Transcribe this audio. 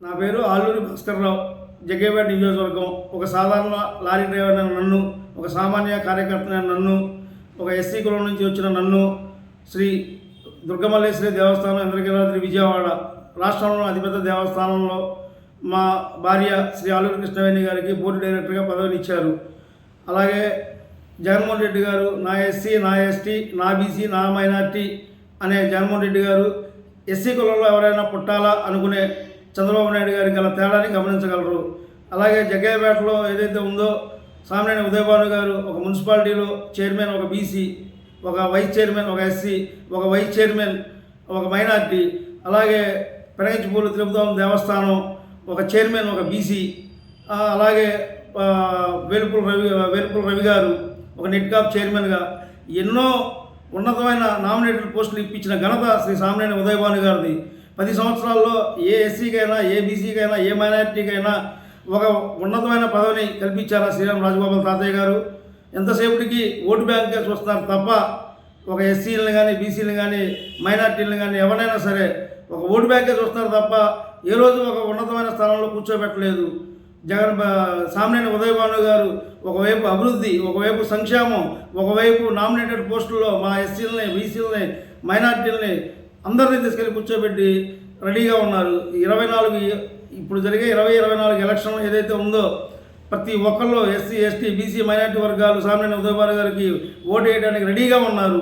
నా పేరు ఆలూరి భాస్కర్రావు జగ్గేపేట నియోజకవర్గం. ఒక సాధారణ లారీ డ్రైవర్ అయిన నన్ను ఒక సామాన్య కార్యకర్త అయిన నన్ను ఒక ఎస్సీ కులం నుంచి వచ్చిన నన్ను శ్రీ దుర్గమల్లేశ్వరి దేవస్థానం ఇంద్రగిరాద్రి విజయవాడ రాష్ట్రంలో అతిపెద్ద దేవస్థానంలో మా భార్య శ్రీ ఆలూరి కృష్ణవేణి గారికి బోర్డు డైరెక్టర్గా పదవిని ఇచ్చారు. అలాగే జగన్మోహన్ రెడ్డి గారు నా ఎస్సీ నా ఎస్టీ నా బీసీ నా మైనార్టీ అనే జగన్మోహన్ రెడ్డి గారు ఎస్సీ కులంలో ఎవరైనా పుట్టాలా అనుకునే చంద్రబాబు నాయుడు గారి గల తేడాని గమనించగలరు. అలాగే జగ్గయ్యపేటలో ఏదైతే ఉందో సామినేని ఉదయభాను గారు ఒక మున్సిపాలిటీలో చైర్మన్ ఒక బీసీ ఒక వైస్ చైర్మన్ ఒక ఎస్సీ ఒక వైస్ చైర్మన్ ఒక మైనార్టీ అలాగే పెనగంచిపూలు తిరుపతి దేవస్థానం ఒక చైర్మన్ ఒక బీసీ అలాగే వేలుపుల రవి వేలుపుల రవి గారు ఒక నెట్కాప్ చైర్మన్గా ఎన్నో ఉన్నతమైన నామినేటెడ్ పోస్టులు ఇప్పించిన ఘనత శ్రీ సామినేని ఉదయభాను గారిది. పది సంవత్సరాల్లో ఏ ఎస్సీకైనా ఏ బీసీకైనా ఏ మైనారిటీకైనా ఒక ఉన్నతమైన పదవిని కల్పించారా శ్రీరామ్ రాజగోపాల్ తాతయ్య గారు? ఎంతసేపటికి ఓటు బ్యాంకే చూస్తున్నారు తప్ప ఒక ఎస్సీలను కానీ బీసీలను కానీ మైనార్టీలను కానీ ఎవరైనా సరే ఒక ఓటు బ్యాంకే చూస్తున్నారు తప్ప ఏ రోజు ఒక ఉన్నతమైన స్థానంలో కూర్చోబెట్టలేదు. జగన్ బా- ఉదయభాను గారు ఒకవైపు అభివృద్ధి ఒకవైపు సంక్షేమం ఒకవైపు నామినేటెడ్ పోస్టుల్లో మా ఎస్సీలని బీసీలని మైనార్టీలని అందరినీ తీసుకెళ్ళి కూర్చోబెట్టి రెడీగా ఉన్నారు. ఇరవై నాలుగు ఇప్పుడు జరిగే ఇరవై ఇరవై నాలుగు ఎలక్షన్ ఏదైతే ఉందో ప్రతి ఒక్కళ్ళు ఎస్సీ ఎస్టీ బీసీ మైనార్టీ వర్గాలు సామాన్య ఉదయభాను గారికి ఓటు వేయడానికి రెడీగా ఉన్నారు.